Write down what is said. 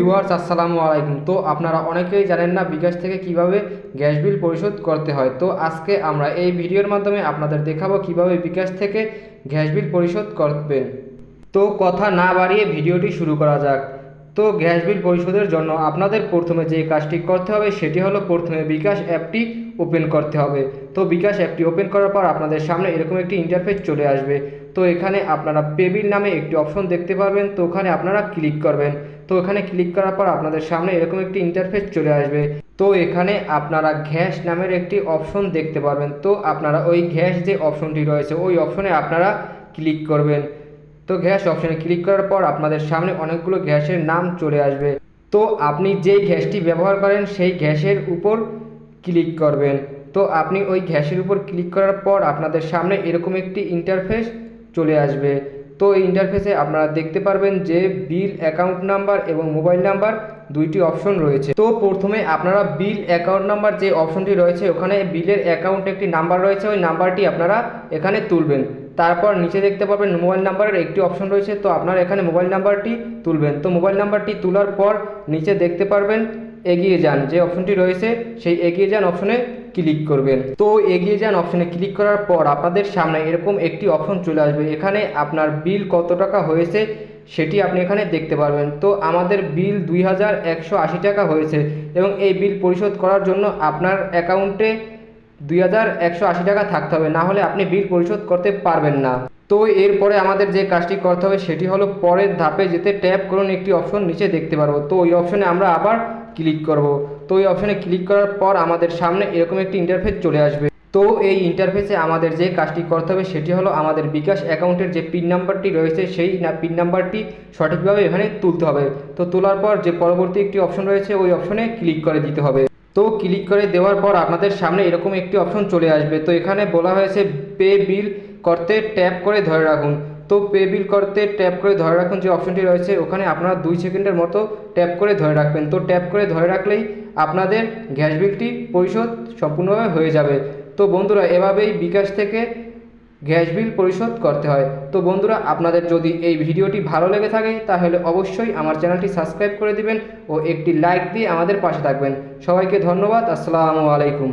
Viewers আসসালামু আলাইকুম। তো আপনারা অনেকেই জানেন না বিকাশ থেকে কীভাবে গ্যাস বিল পরিশোধ করতে হয়। তো আজকে আমরা এই ভিডিওর মাধ্যমে আপনাদের দেখাবো কীভাবে বিকাশ থেকে গ্যাস বিল পরিশোধ করবেন। তো কথা না বাড়িয়ে ভিডিওটি শুরু করা যাক। তো গ্যাস বিল পরিশোধের জন্য আপনাদের প্রথমে যে কাজটি করতে হবে, সেটি হলো প্রথমে বিকাশ অ্যাপটি ওপেন করতে হবে। তো বিকাশ অ্যাপটি ওপেন করার পর আপনাদের সামনে এরকম একটি ইন্টারফেস চলে আসবে। তো এখানে আপনারা পেবিল নামে একটি অপশন দেখতে পারবেন। তো ওখানে আপনারা ক্লিক করবেন। তো এখানে ক্লিক করার পর আপনাদের সামনে এরকম একটি ইন্টারফেস চলে আসবে। তো এখানে আপনারা গ্যাস নামের একটি অপশন দেখতে পারবেন। তো আপনারা ওই গ্যাস যে অপশনটি রয়েছে, ওই অপশনে আপনারা ক্লিক করবেন। তো গ্যাস অপশনে ক্লিক করার পর আপনাদের সামনে অনেকগুলো গ্যাসের নাম চলে আসবে। তো আপনি যেই গ্যাসটি ব্যবহার করেন, সেই গ্যাসের উপর ক্লিক করবেন। তো আপনি ওই গ্যাসের উপর ক্লিক করার পর আপনাদের সামনে এরকম একটি ইন্টারফেস চলে আসবে। তো এই ইন্টারফেসে আপনারা দেখতে পারবেন যে বিল অ্যাকাউন্ট নাম্বার এবং মোবাইল নাম্বার দুইটি অপশন রয়েছে। তো প্রথমে আপনারা বিল অ্যাকাউন্ট নাম্বার যে অপশনটি রয়েছে, ওখানে বিলের অ্যাকাউন্টে একটি নাম্বার রয়েছে, ওই নাম্বারটি আপনারা এখানে তুলবেন। তারপর নিচে দেখতে পাবেন মোবাইল নাম্বারের একটি অপশন রয়েছে, তো আপনারা এখানে মোবাইল নাম্বারটি তুলবেন। তো মোবাইল নাম্বারটি তোলার পর নিচে দেখতে পারবেন, এগিয়ে যান। যে অপশনটি রয়েছে, সেই এগিয়ে যান অপশনে ক্লিক করবেন। তো এগিয়ে যান অপশনে ক্লিক করার পর আপনাদের সামনে এরকম একটি অপশন চলে আসবে। এখানে আপনার বিল কত টাকা হয়েছে সেটি আপনি এখানে দেখতে পারবেন। তো আমাদের বিল দুই হাজার একশো আশি টাকা হয়েছে এবং এই বিল পরিশোধ করার জন্য আপনার অ্যাকাউন্টে দুই হাজার একশো আশি টাকা থাকতে হবে। না হলে আপনি বিল পরিশোধ করতে পারবেন না। তো এরপরে আমাদের যে কাজটি করতে হবে সেটি হলো পরের ধাপে যেতে ট্যাপ করুন একটি অপশন নিচে দেখতে পারব। তো ওই অপশনে আমরা আবার ক্লিক করব। তো ওই অপশনে ক্লিক করার পর আমাদের সামনে এরকম একটি ইন্টারফেস চলে আসবে। তো এই ইন্টারফেসে আমাদের যে কাজটি করতে হবে সেটি হলো আমাদের বিকাশ অ্যাকাউন্টের যে পিন নাম্বারটি রয়েছে সেই না পিন নাম্বারটি সঠিকভাবে এখানে তুলতে হবে। তো তোলার পর যে পরবর্তী একটি অপশন রয়েছে ওই অপশনে ক্লিক করে দিতে হবে। তো ক্লিক করে দেওয়ার পর আপনাদের সামনে এরকম একটি অপশন চলে আসবে। তো এখানে বলা হয়েছে পে বিল করতে ট্যাপ করে ধরে রাখুন। তো পে বিল করতে ট্যাপ করে ধরে রাখুন যে অপশনটি রয়েছে, ওখানে আপনারা দুই সেকেন্ডের মতো ট্যাপ করে ধরে রাখবেন। তো ট্যাপ করে ধরে রাখলেই আপনাদের গ্যাস বিলটি পরিশোধ সম্পূর্ণভাবে হয়ে যাবে। তো বন্ধুরা, এভাবেই বিকাশ থেকে গ্যাস বিল পরিশোধ করতে হয়। তো বন্ধুরা, আপনাদের যদি এই ভিডিওটি ভালো লেগে থাকে, তাহলে অবশ্যই আমার চ্যানেলটি সাবস্ক্রাইব করে দিবেন ও একটি লাইক দিয়ে আমাদের পাশে থাকবেন। সবাইকে ধন্যবাদ, আসসালামু আলাইকুম।